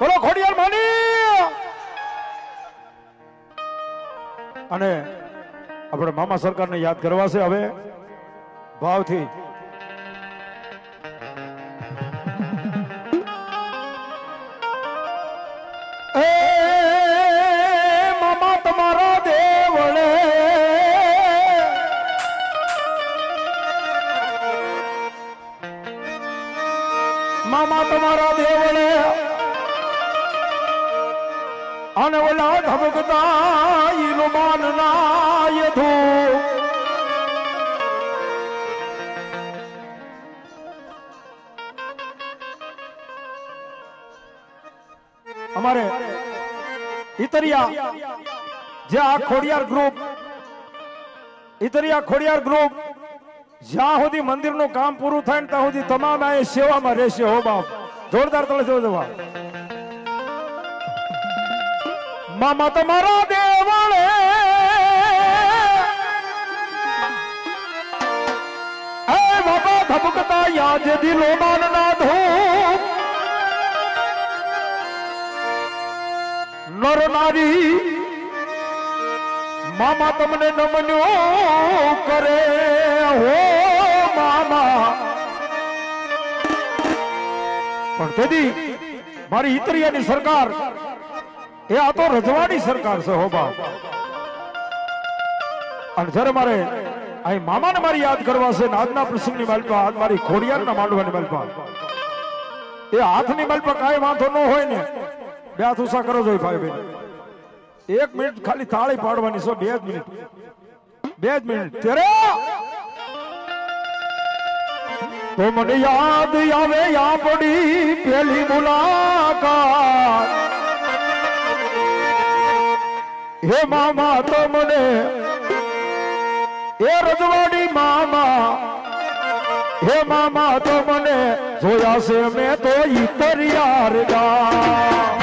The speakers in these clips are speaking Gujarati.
બોલો ખોડિયાર માની. અને આપણે મામા સરકારને યાદ કરવા છે હવે. ભાવથી ઇતરિયા જે આ ખોડિયાર ગ્રુપ ઇતરિયા ખોડિયાર ગ્રુપ જ્યાં સુધી મંદિરનું કામ પૂરું થાય ત્યાં સુધી તમામ સેવામાં રહેશે, હો બાપ. જોરદાર તળે જો જવા મામા તમારા દેવાળે બાબા ધબકતા યાદ દિલો માન ના ધૂપ મામા તમને નમન્યો કરે. હો, મામા. પણ તેથી મારી ઇતરિયાની સરકાર, એ આ તો રજવાડી સરકાર છે, હો, બાપ. અને જ્યારે મારે અહીં મામાને મારી યાદ કરવા છે આજના પ્રસંગની માલપા આજ મારી ખોડિયારના માંડવાની માલપા એ હાથની માલપા કાંઈ વાંધો ન હોય ને બે હાથ ઉષા કરો જોઈ ભાઈ બેન. એક મિનિટ ખાલી તાળી પાડવાની છે, બે જ મિનિટ. બે જ મિનિટ. ત્યારે તો મને યાદ આવે આપણી પેલી મુલાકાત. હે મામા, તો મને એ રજવાડી મામા. હે મામા, તો મને જોયા છે મેં તો ઈતરિયાર ગા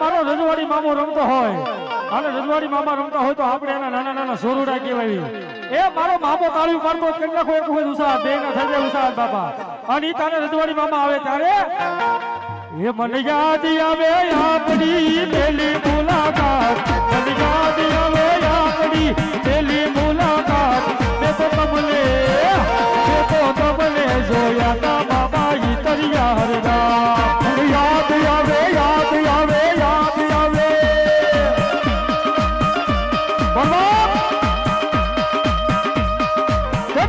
મારો રજવાડી મામો રમતો હોય. અને રજવાડી મામા રમતા હોય તો આપણે એના નાના નાના સોરુડા કહેવાય. એ મારો મામો તાળી મારતો કરી નાખો, એક વખત ઉષા બે ના થઈ જાય ઉષા બાપા. અને તારે રજવાડી મામા આવે ત્યારે એ મને યાદ આવે આપણી પેલી મુલાકાત. મને યાદ આવે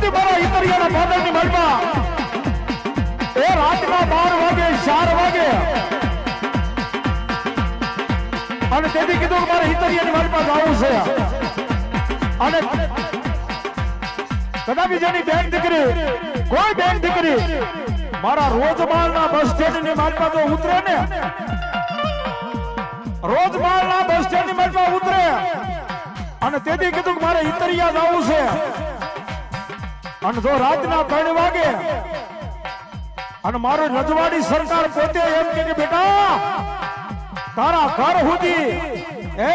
તેથી મારા ઇતરિયાના પાદરની મલમાં એ રાતના બાર વાગે ચાર વાગે અને તેથી કીધું કોઈ બેન દીકરી મારા રોજમાલના બસ સ્ટેન્ડની માલમાં ઉતરે ને રોજમાલના બસ સ્ટેન્ડની માલમાં ઉતરે અને તેથી કીધું કે મારે ઇતરિયા જવું છે અને જો રાતના ત્રણ વાગે અને મારું રજવાડી સરકાર પોતે એમ કે બેટા, તારા ઘર સુધી, એ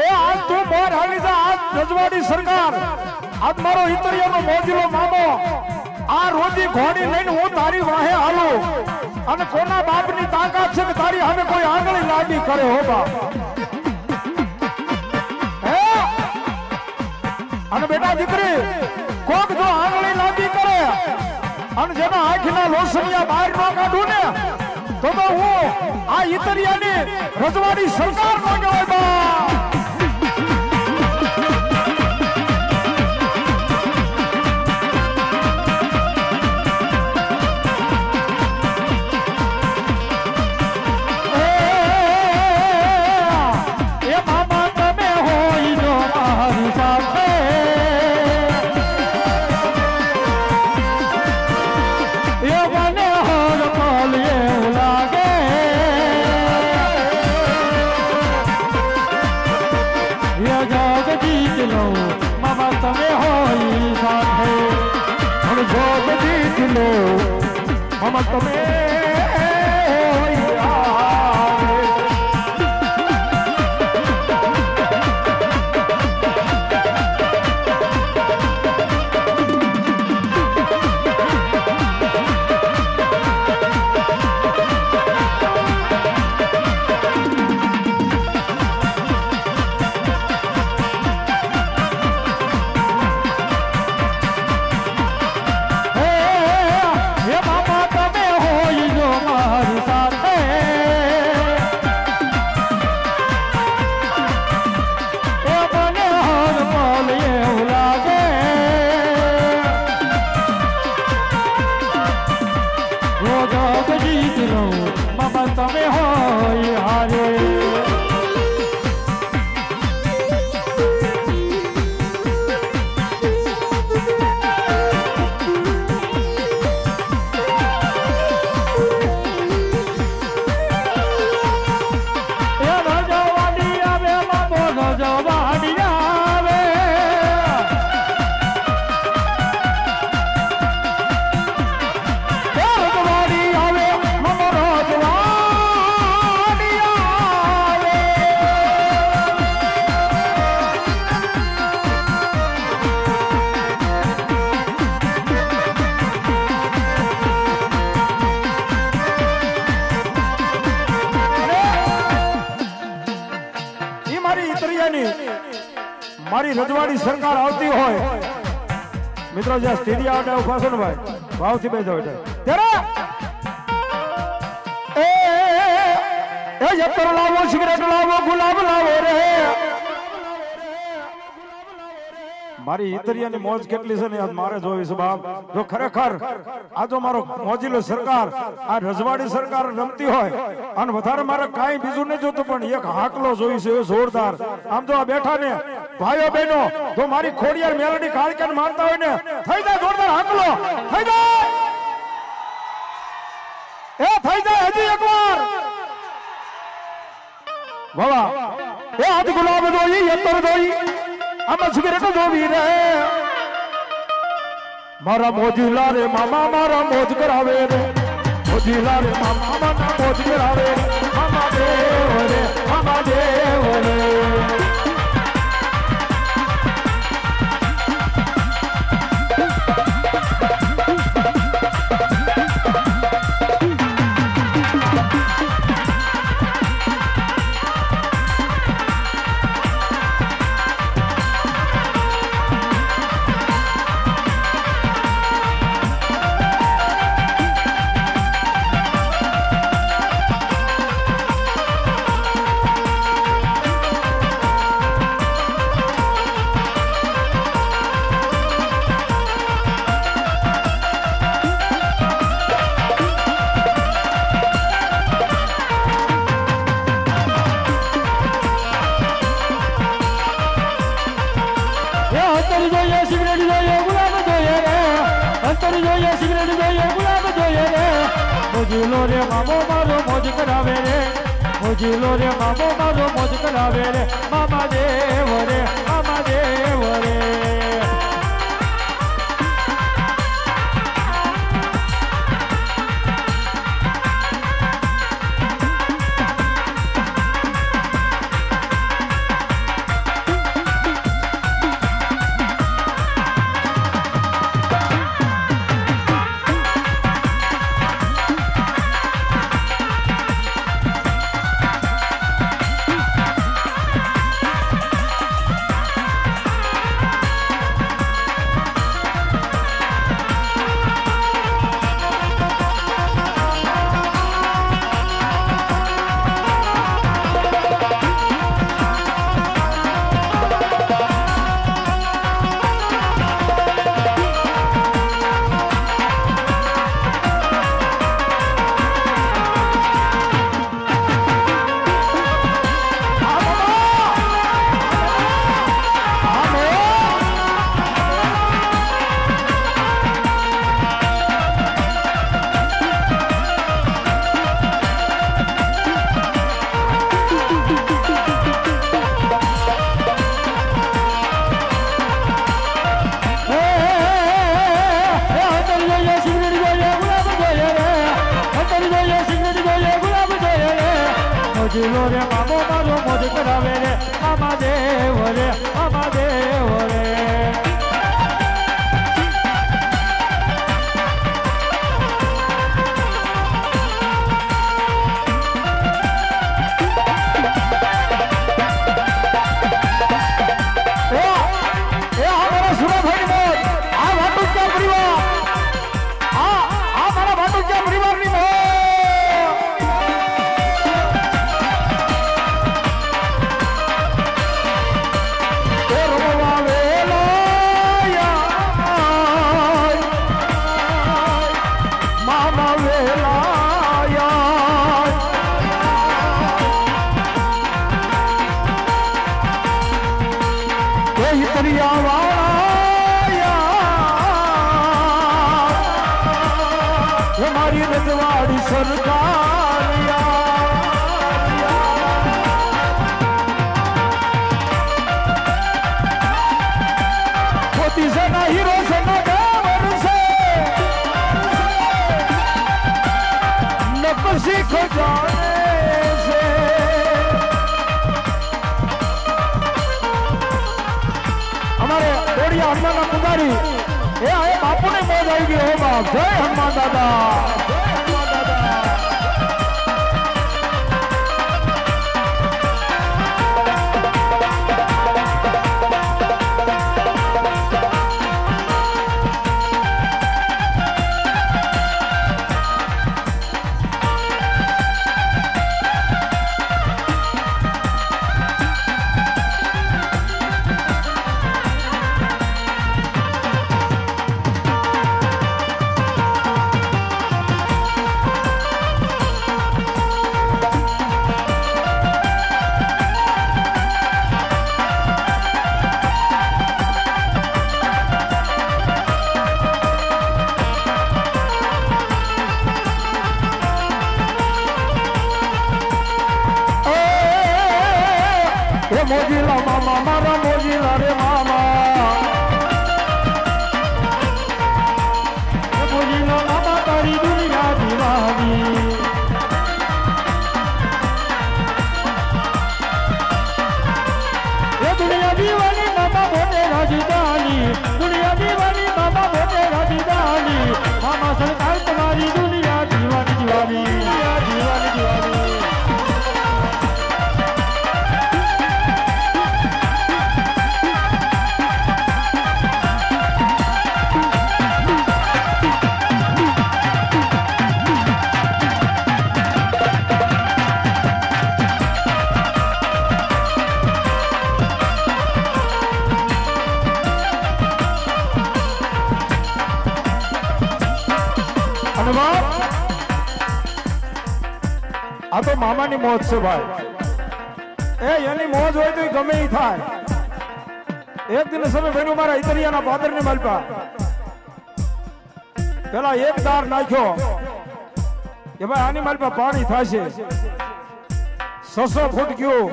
એ આજ તું બહાર હાલી જા, આજ રજવાડી સરકાર, આજ મારો ઇતરિયાનો મોજીલો મામો, આ રોજી ઘોડી લઈને હું તારી વાહે હાલું. અને કોના બાપની તાકાત છે કે તારી હવે કોઈ આંગળી લાંબી કરે, હો બાપ? અને બેટા દીકરી કોક જો આંગળી લાંબી કરે અને જેના આંખના લોસનિયા બહાર ન કાઢું ને, તો તો હું આ ઇતરિયાની રજવાડી સરકાર નો કહેવાય બા રજવાડી સરકાર આવતી હોય. મિત્રો, જ્યાં સ્ટેડિયા આવે ઊભા છો ને ભાઈ ભાવથી બેસો એટલે લાવો, સિગરેટ લાવો, ગુલાબ લાવો રે. મારી ઇતરિયાની મોજ કેટલી છે ને મારે જોવી છે, બાપ. જો ખરેખર આ જો મારો મોજીલો સરકાર, આ રજવાડી સરકાર રમતી હોય, અને વધારે મારે કાંઈ બીજું નહીં જોતું, પણ એક હાકલો જોઈ છે જોરદાર. આમ તો આ બેઠા ને ભાઈઓ બહેનો, જો મારી ખોડિયાર મેલડી કાળકેન મારતા હોય ને, થઈ જાય જોરદાર હાકલો, થઈ જાય! એ થઈ જાય હજી એકવાર! વાવા એ હાથ ગુલાબ જોઈ, યતર જોઈ, આમાં સિગરેટ જોવી રે. મારા મોજીલા રે, મામા મારા મોજ કરાવે રે. મોજીલા રે, મામા મારા મોજ કરાવે મામા રે. મોજીલો રે બાબો મારો મોજ કરાવે રે, મોજીલો રે બાબો મારો મોજ કરાવે રે, મામા દેવ રે, મામા દેવ હનુમાન પુજારી એ બાપુ ને મોજ આવી ગઈ હો બાપ જય હનુમાન દાદા અને આ તો મામાની મોજ છે ભાઈ. એ, એની મોજ હોય તો ગમે એ થાય. એક દિન સમય બહેનો મારા ઇતરિયાના ફાધર ને મળ્યા પેલા એક દાર નાખ્યો કે ભાઈ આની માલમાં પાણી થશે. સસો ફૂટ ગયું.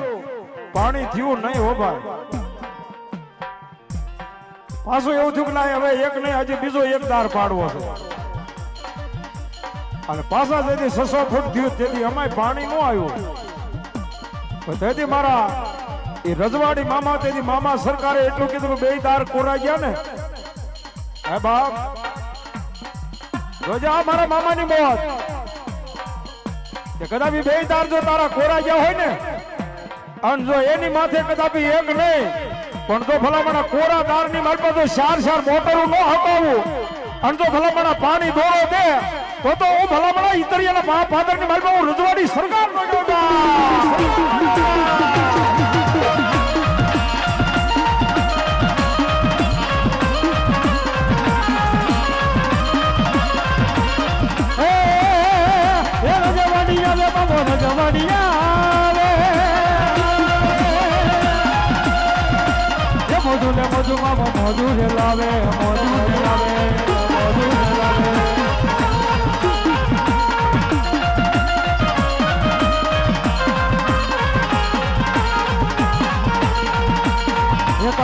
પાણી થયું નહીં હો ભાઈ. પાછું એવું થયું કે ના, હવે એક નહીં, હજી બીજો એક દાર પાડવો છે. અને પાછા તેથી છસો ફૂટ થયું તેથી અમાય પાણી ન આવ્યું. તેથી મારા એ રજવાડી મામા, તેથી મામા સરકારે એટલું કીધું બે તાર કોરા ગયા ને. હે બાપ, રોજા મારા મામાની મોત. કે કદાપી બે તાર જો તારા કોરા ગયા હોય ને, અને જો એની માથે કદાપી એક નહીં, પણ જો ભલામણા કોરા તારની ની માલપા તો ચાર ચાર મોટરું ન હટાવું અને જો ભલામણા પાણી દોરો દે તો તો હું ભલામણા ઇતરિયાના ફાધરની માલપા હું રજવાડી સરકાર મધુ એ મધુ આવે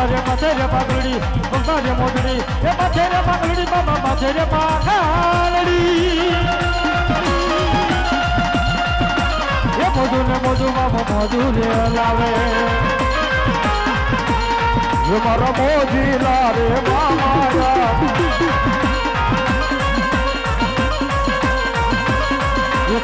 તારે માથે રે પાઘડી પગા રે મોજડી એ માથે રે પાઘડી બાબા માથે રે પાઘડી એ મોજુ ને મોજુ બાબા મોજુ રે લાવે. એ મારા મોજી રે મામાયા એ